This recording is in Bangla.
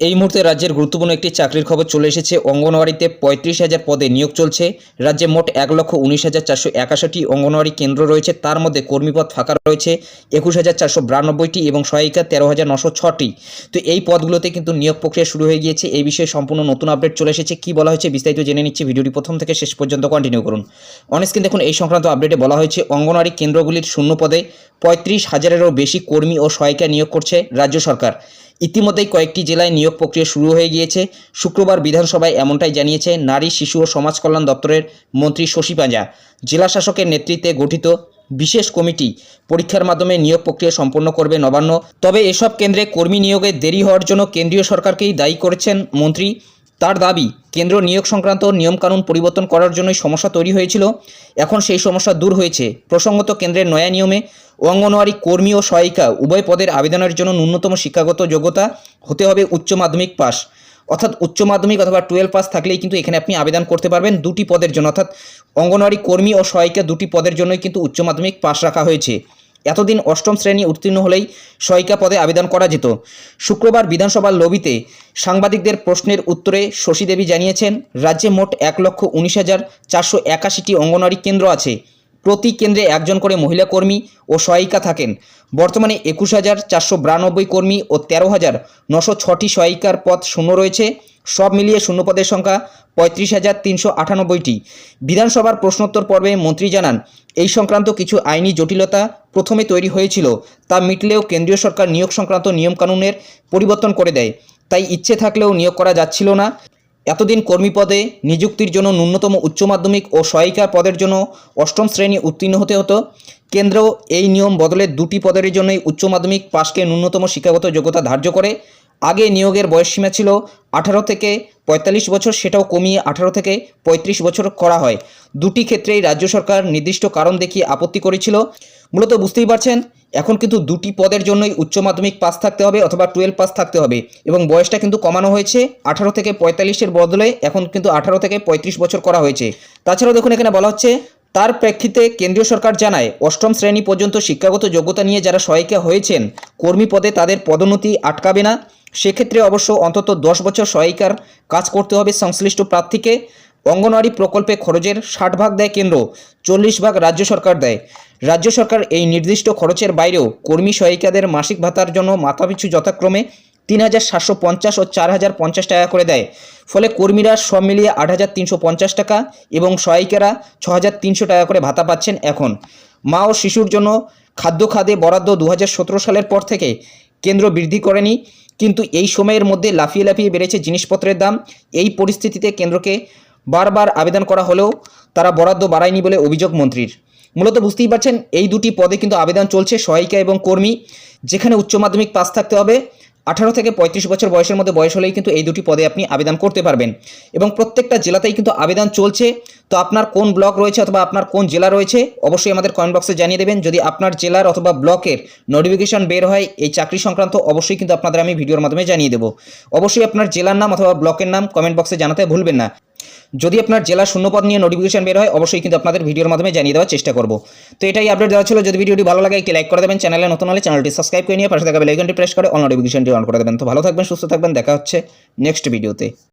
এই মুহূর্তে রাজ্যের গুরুত্বপূর্ণ একটি চাকরির খবর চলে এসেছে। অঙ্গনওয়াড়িতে পঁয়ত্রিশ হাজার পদে নিয়োগ চলছে। রাজ্যে মোট এক লক্ষ উনিশ হাজার চারশো একাশিটি অঙ্গনওয়াড়ি কেন্দ্র রয়েছে। তার মধ্যে কর্মীপদ ফাঁকা রয়েছে একুশ হাজার চারশো বিরানব্বইটি এবং সহায়িকা তেরো হাজার নশো ছটি। তো এই পদগুলোতে কিন্তু নিয়োগ প্রক্রিয়া শুরু হয়ে গিয়েছে। এই বিষয়ে সম্পূর্ণ নতুন আপডেট চলে এসেছে। কি বলা হয়েছে বিস্তারিত জেনে নিচ্ছি। ভিডিওটি প্রথম থেকে শেষ পর্যন্ত কন্টিনিউ করুন। অনেস্কিন দেখুন এই সংক্রান্ত আপডেটে বলা হয়েছে, অঙ্গনওয়াড়ি কেন্দ্রগুলির শূন্য পদে পঁয়ত্রিশ হাজারেরও বেশি কর্মী ও সহায়িকা নিয়োগ করছে রাজ্য সরকার। ইতিমধ্যেই কয়েকটি জেলায় নিয়োগ প্রক্রিয়া শুরু হয়ে গিয়েছে। শুক্রবার বিধানসভায় এমনটাই জানিয়েছে নারী, শিশু ও সমাজ কল্যাণ দপ্তরের মন্ত্রী শশী পাঁজা। জেলা শাসকের নেতৃত্বে গঠিত বিশেষ কমিটি পরীক্ষার মাধ্যমে নিয়োগ প্রক্রিয়া সম্পন্ন করবে নবান্ন। তবে এসব কেন্দ্রে কর্মী নিয়োগে দেরি হওয়ার জন্য কেন্দ্রীয় সরকারকেই দায়ী করেছেন মন্ত্রী। তার দাবি কেন্দ্র নিয়োগ সংক্রান্ত নিয়মকানুন পরিবর্তন করার জন্যই সমস্যা তৈরি হয়েছিল। এখন সেই সমস্যা দূর হয়েছে। প্রসঙ্গত কেন্দ্রের নয়া নিয়মে অঙ্গনওয়াড়ি কর্মী ও সহায়িকা উভয় পদের আবেদনের জন্য ন্যূনতম শিক্ষাগত যোগ্যতা হতে হবে উচ্চ মাধ্যমিক পাস। অর্থাৎ উচ্চ মাধ্যমিক অথবা টুয়েলভ পাস থাকলেই কিন্তু এখানে আপনি আবেদন করতে পারবেন দুটি পদের জন্য। অর্থাৎ অঙ্গনওয়াড়ি কর্মী ও সহায়িকা দুটি পদের জন্যই কিন্তু উচ্চ মাধ্যমিক পাস রাখা হয়েছে। এতদিন অষ্টম শ্রেণি উত্তীর্ণ হলেই সহায়িকা পদে আবেদন করা যেত। শুক্রবার বিধানসভার লবিতে সাংবাদিকদের প্রশ্নের উত্তরে শশী দেবী জানিয়েছেন, রাজ্যে মোট এক লক্ষ উনিশ হাজার চারশো একাশিটি অঙ্গনওয়াড়ি কেন্দ্র আছে। প্রতি কেন্দ্রে একজন করে মহিলা কর্মী ও সহায়িকা থাকেন। বর্তমানে একুশ হাজার চারশো বিরানব্বই কর্মী ও তেরো হাজার নশো ছটি সহায়িকার পদ শূন্য রয়েছে। সব মিলিয়ে শূন্যপদের সংখ্যা পঁয়ত্রিশ হাজার তিনশো আটানব্বইটি। বিধানসভার প্রশ্নোত্তর পর্বে মন্ত্রী জানান, এই সংক্রান্ত কিছু আইনি জটিলতা প্রথমে তৈরি হয়েছিল, তা মিটলেও কেন্দ্রীয় সরকার নিয়োগ সংক্রান্ত নিয়মকানুনের পরিবর্তন করে দেয়। তাই ইচ্ছে থাকলেও নিয়োগ করা যাচ্ছিল না। এতদিন কর্মী পদে নিযুক্তির জন্য ন্যূনতম উচ্চ মাধ্যমিক ও সহায়িকা পদের জন্য অষ্টম শ্রেণি উত্তীর্ণ হতে হতো। কেন্দ্র এই নিয়ম বদলে দুটি পদের জন্যই উচ্চ মাধ্যমিক পাশকে ন্যূনতম শিক্ষাগত যোগ্যতা ধার্য করে। আগে নিয়োগের বয়সসীমা ছিল আঠারো থেকে পঁয়তাল্লিশ বছর সেটাও কমিয়ে আঠারো থেকে পঁয়ত্রিশ বছর করা হয়। দুটি ক্ষেত্রেই রাজ্য সরকার নির্দিষ্ট কারণ দেখিয়ে আপত্তি করেছিল। মূলত বুঝতেই পারছেন, এখন কিন্তু দুটি পদের জন্যই উচ্চ মাধ্যমিক পাস থাকতে হবে অথবা টুয়েলভ পাস থাকতে হবে এবং বয়সটা কিন্তু কমানো হয়েছে। আঠারো থেকে পঁয়তাল্লিশের বদলে এখন কিন্তু আঠারো থেকে পঁয়ত্রিশ বছর করা হয়েছে। তাছাড়াও দেখুন এখানে বলা হচ্ছে, তার প্রেক্ষিতে কেন্দ্রীয় সরকার জানায়, অষ্টম শ্রেণি পর্যন্ত শিক্ষাগত যোগ্যতা নিয়ে যারা সহায়িকা হয়েছেন, কর্মী পদে তাদের পদোন্নতি আটকাবে না। সেক্ষেত্রে অবশ্য অন্তত দশ বছর সহায়িকার কাজ করতে হবে সংশ্লিষ্ট প্রার্থীকে। অঙ্গনওয়াড়ি প্রকল্পে খরচের ষাট ভাগ দেয় কেন্দ্র, চল্লিশ ভাগ রাজ্য সরকার দেয়। রাজ্য সরকার এই নির্দিষ্ট খরচের বাইরেও কর্মী সহায়িকাদের মাসিক ভাতার জন্য মাথাপিছু যথাক্রমে তিন হাজার সাতশো পঞ্চাশ ও চার হাজার পঞ্চাশ টাকা করে দেয়। ফলে কর্মীরা সব মিলিয়ে আট হাজার তিনশো পঞ্চাশ টাকা এবং সহায়িকারা ছ হাজার তিনশো টাকা করে ভাতা পাচ্ছেন এখন। মা ও শিশুর জন্য খাদ্য খাদে বরাদ্দ দু হাজার সতেরো সালের পর থেকে কেন্দ্র বৃদ্ধি করেনি। কিন্তু এই সময়ের মধ্যে লাফিয়ে লাফিয়ে বেড়েছে জিনিসপত্রের দাম। এই পরিস্থিতিতে কেন্দ্রকে বারবার আবেদন করা হলেও তারা বরাদ্দ বাড়ায়নি বলে অভিযোগ মন্ত্রীর। মূলত বুঝতেই পারছেন, এই দুটি পদে কিন্তু আবেদন চলছে সহায়িকা এবং কর্মী। যেখানে উচ্চ মাধ্যমিক পাস থাকতে হবে আঠারো থেকে পঁয়ত্রিশ বছর বয়সের মধ্যে বয়স হলেই কিন্তু এই দুটি পদে আপনি আবেদন করতে পারবেন। এবং প্রত্যেকটা জেলাতেই কিন্তু আবেদন চলছে। তো আপনার কোন ব্লক রয়েছে অথবা আপনার কোন জেলা রয়েছে, অবশ্যই আমাদের কমেন্ট বক্সে জানিয়ে দেবেন। যদি আপনার জেলার অথবা ব্লকের নোটিফিকেশন বের হয় এই চাকরি সংক্রান্ত, অবশ্যই কিন্তু আপনাদের আমি ভিডিওর মাধ্যমে জানিয়ে দেবো। অবশ্যই আপনার জেলার নাম অথবা ব্লকের নাম কমেন্ট বক্সে জানাতে ভুলবেন না। যদি আপনার জেলা শূন্যপদ নিয়ে নোটিফিকেশন বের হয়, অবশ্যই কিন্তু আপনাদের ভিডিওর মাধ্যমে জানিয়ে দেওয়ার চেষ্টা করব। তো এটাই আপডেট দেওয়া ছিল। যদি ভিডিওটি ভালো লাগে, একটি লাইক করে দেবেন। চ্যানেলে নতুন হলে চ্যানেলটি সাবস্ক্রাইব করে নিয়ে পাশে থাকা বেলাইকনটি প্রেস করে অল নোটিফিকেশনটি অন করে দেবেন। তো ভালো থাকবেন, সুস্থ থাকবেন। দেখা হচ্ছে নেক্সট ভিডিওতে